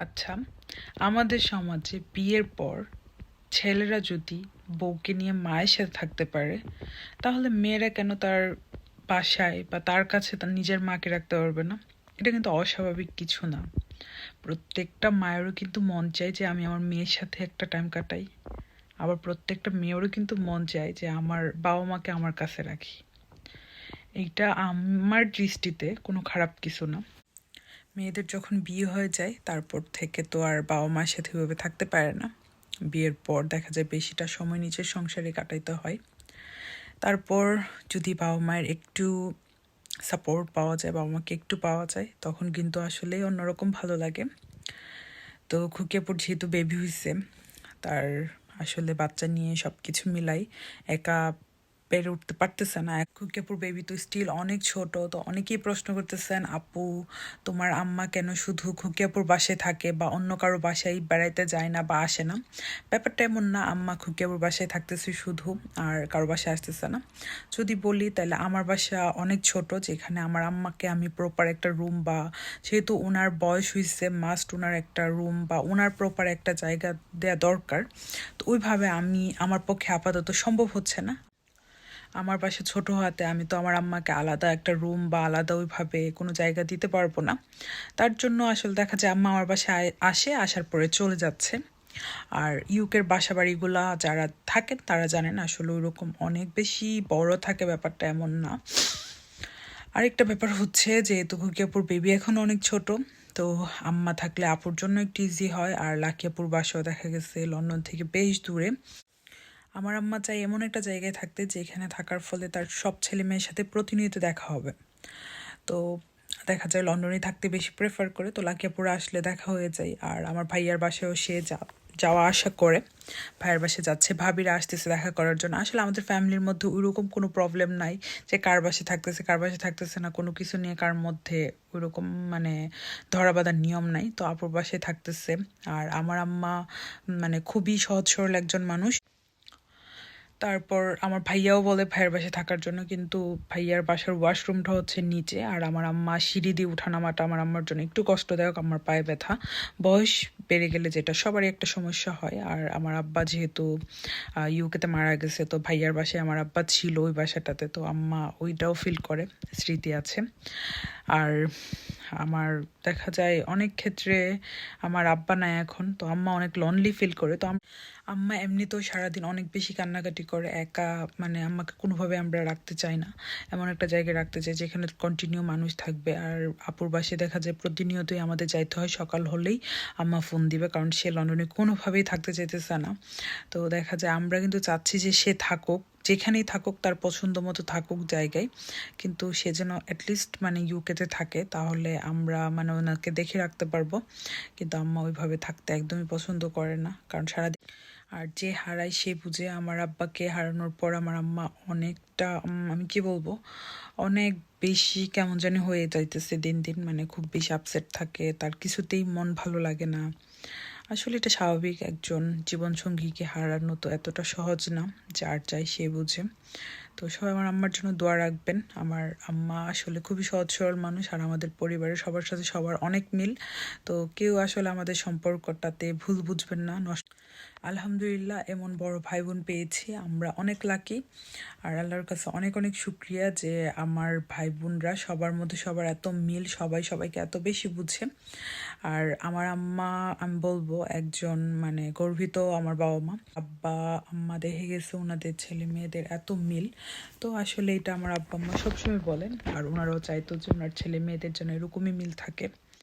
আচ্ছা আমাদের সমাজে বিয়ের পর ছেলেরা যদি বউকে নিয়ে মায়ের সাথে থাকতে পারে, তাহলে মেয়েরা কেন তার বাসায় বা তার কাছে তার নিজের মাকে রাখতে পারবে না? এটা কিন্তু অস্বাভাবিক কিছু না। প্রত্যেকটা মায়েরও কিন্তু মন চায় যে আমি আমার মেয়ের সাথে একটা টাইম কাটাই। আবার প্রত্যেকটা মেয়েরও কিন্তু মন চায় যে আমার বাবা মাকে আমার কাছে রাখি। এইটা আমার দৃষ্টিতে কোনো খারাপ কিছু না। মেয়েদের যখন বিয়ে হয়ে যায়, তারপর থেকে তো আর বাবা মায়ের সাথে ওইভাবে থাকতে পারে না। বিয়ের পর দেখা যায় বেশিটা সময় নিজের সংসারে কাটাইতে হয়। তারপর যদি বাবা মায়ের একটু সাপোর্ট পাওয়া যায়, বাবা মাকে একটু পাওয়া যায়, তখন কিন্তু আসলেই অন্যরকম ভালো লাগে। তো খুকিয়াপুর যেহেতু বেবি হয়েছে তার আসলে বাচ্চা নিয়ে সব কিছু মিলাই একা পেরে উঠতে পারতেছে না। খুকিয়াপুর বেবি তো স্টিল অনেক ছোট, তো অনেকেই প্রশ্ন করতেছেন, আপু, তোমার আম্মা কেন শুধু খুকিয়াপুর বাসায় থাকে বা অন্য কারও বাসায় বেড়াইতে যায় না বা আসে না? ব্যাপারটা এমন না, আম্মা খুকিয়াপুর বাসায় থাকতেছে শুধু আর কারও বাসায় আসতেছে না। যদি বলি, তাহলে আমার বাসা অনেক ছোট, যেখানে আমার আম্মাকে আমি প্রপার একটা রুম বা যেহেতু ওনার বয়স হয়েছে মাস্ট ওনার একটা রুম বা ওনার প্রপার একটা জায়গা দেওয়া দরকার, তো ওইভাবে আমি, আমার পক্ষে আপাতত সম্ভব হচ্ছে না। আমার পাশে ছোট হওয়াতে আমি তো আমার আম্মাকে আলাদা একটা রুম বা আলাদা ওইভাবে কোনো জায়গা দিতে পারব না। তার জন্য আসলে দেখা যায় আম্মা আমার বাসায় আসে, আসার পরে চলে যাচ্ছে। আর ইউকের বাসা বাড়িগুলা যারা থাকেন তারা জানেন আসলে ওইরকম অনেক বেশি বড় থাকে ব্যাপারটা এমন না। আরেকটা ব্যাপার হচ্ছে যেহেতু খুকিয়াপুর বেবি এখন অনেক ছোট, তো আম্মা থাকলে আপুর জন্য একটু ইজি হয়। আর লাকিয়াপুর বাসাও দেখা গেছে লন্ডন থেকে বেশ দূরে। আমার আম্মা চাই এমন একটা জায়গায় থাকতে যেখানে থাকার ফলে তার সব ছেলে মেয়ের সাথে প্রতিনিয়ত দেখা হবে। তো দেখা যায় লন্ডনে থাকতে বেশি প্রেফার করে, তো লাকিয়াপুরে আসলে দেখা হয়ে যায়। আর আমার ভাইয়ার বাসায়ও সে যা, যাওয়া আসা করে। ভাইয়ের বাসে যাচ্ছে, ভাবিরা আসতেছে দেখা করার জন্য। আসলে আমাদের ফ্যামিলির মধ্যে ওইরকম কোনো প্রবলেম নাই যে কার বাসে থাকতেছে, কার বাসে থাকতেছে না, কোনো কিছু নিয়ে কার মধ্যে ওইরকম মানে ধরা বাঁধার নিয়ম নাই। তো আপুর বাসায় থাকতেছে। আর আমার আম্মা মানে খুবই সহজ সরল একজন মানুষ। তারপর আমার ভাইয়াও বলে ভাইয়ের বাসায় থাকার জন্য, কিন্তু ভাইয়ার বাসার ওয়াশরুমটা হচ্ছে নিচে, আর আমার আম্মা সিঁড়ি দিয়ে উঠানামাটা আমার আম্মার জন্য একটু কষ্টদায়ক, আমার পায়ে ব্যথা। বয়স বেড়ে গেলে যেটা, সবারই একটা সমস্যা হয়, আর আমার আব্বা যেহেতু ইউকেতে মারা গেছে, তো ভাইয়ার বাসায় আমার আব্বা ছিল ওই বাসাটাতে, তো আম্মা ওইটাও ফিল করে, স্মৃতি আছে। আর আমার দেখা যায় অনেক ক্ষেত্রে আমার আব্বা নাই এখন, তো আম্মা অনেক লনলি ফিল করে। তো আম্মা এমনিতেও সারাদিন অনেক বেশি কান্নাকাটি করে, একা মানে আম্মাকে কোনোভাবে আমরা রাখতে চাই না। এমন একটা জায়গায় রাখতে চাই যেখানে কন্টিনিউ মানুষ থাকবে। আর আপুর বাসে দেখা যায় প্রতিনিয়তই আমাদের যাইতে হয়, সকাল হলেই আম্মা ফোন দিবে, কারণ সে লন্ডনে কোনোভাবেই থাকতে চাইতেছে না। তো দেখা যায় আমরা কিন্তু চাচ্ছি যে সে থাকুক যেখানেই থাকুক, তার পছন্দ মতো থাকুক জায়গায়। কিন্তু সে যেন অ্যাটলিস্ট মানে ইউকেতে থাকে, তাহলে আমরা মানে ওনাকে দেখে রাখতে পারব। কিন্তু আম্মা ওইভাবে থাকতে একদমই পছন্দ করে না, কারণ সারাদিন আর যে হারায় সে বুঝে আমার আব্বাকে হারানোর পর আমার আম্মা অনেকটা আমি কি বলব, অনেক বেশি কেমন জানি হয়ে যাইতেছে দিন দিন মানে খুব বেশি আপসেট থাকে, তার কিছুতেই মন ভালো লাগে না। আসলে এটা স্বাভাবিক একজন জীবনসঙ্গীকে হারানো তো এতটা সহজ না, যার চাই সে বুঝে। তো সবাই আমার আম্মার জন্য দোয়া রাখবেন। আমার আম্মা আসলে খুবই সহজ সরল মানুষ আর আমাদের পরিবারের সবার সাথে সবার অনেক মিল। তো কেউ আসলে আমাদের সম্পর্কটাতে ভুল বুঝবেন না, নষ্ট আলহামদুলিল্লাহ এমন বড় ভাই বোন পেয়েছি, আমরা অনেক লাকি আর আল্লাহর কাছে অনেক অনেক শুক্রিয়া যে আমার ভাই বোনরা সবার মধ্যে সবার এত মিল, সবাই সবাইকে এত বেশি বুঝে। আর আমার আম্মা, আমি বলব একজন মানে গর্বিত আমার বাবা মা আব্বা, আম্মা দেখে গেছে ওনাদের ছেলে মেয়েদের এত মিল। তো আসলে এটা আমার আব্বা আম্মা সবসময় বলেন। আর ওনারাও চাইতো যে ওনার ছেলে মেয়েদের যেন এরকমই মিল থাকে।